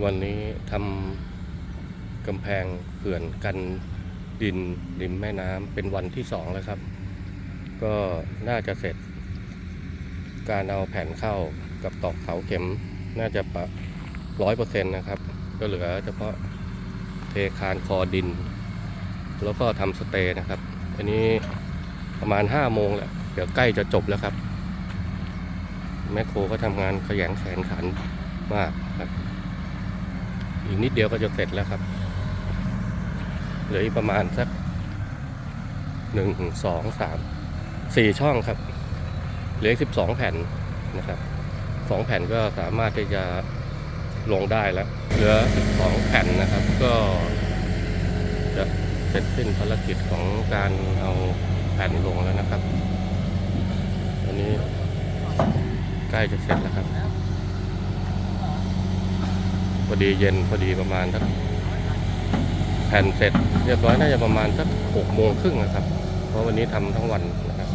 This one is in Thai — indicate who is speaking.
Speaker 1: วันนี้ทำกำแพงเขื่อนกันดินริมแม่น้ำเป็นวันที่สองแล้วครับ ก็น่าจะเสร็จ การเอาแผ่นเข้ากับตอกเสาเข็มน่าจะปะร้อยเปอร์เซ็นต์นะครับ ก็เหลือเฉพาะเทคานคอดิน แล้วก็ทำสเตย์นะครับ อันนี้ประมาณห้าโมงแหละเดี๋ยวใกล้จะจบแล้วครับ แมคโครก็ทำงานขยันแขนขันมากครับ อีกนิดเดียวก็จะเสร็จแล้วครับ เหลืออีกประมาณสักหนึ่งสองสามสี่ช่องครับ เหลืออีกสิบสองแผ่นนะครับสองแผ่นก็สามารถที่จะลงได้แล้ว เหลือสองแผ่นนะครับ ก็จะเสร็จสิ้นภารกิจของการเอาแผ่นลงแล้วนะครับ ตอนนี้ใกล้จะเสร็จแล้วครับ อดีเย็นพอดีประมาณสักแผ่นเสร็จ เรียบร้อยน่าจะประมาณสักหกโมงครึ่งนะครับ เพราะวันนี้ทำทั้งวันนะครับ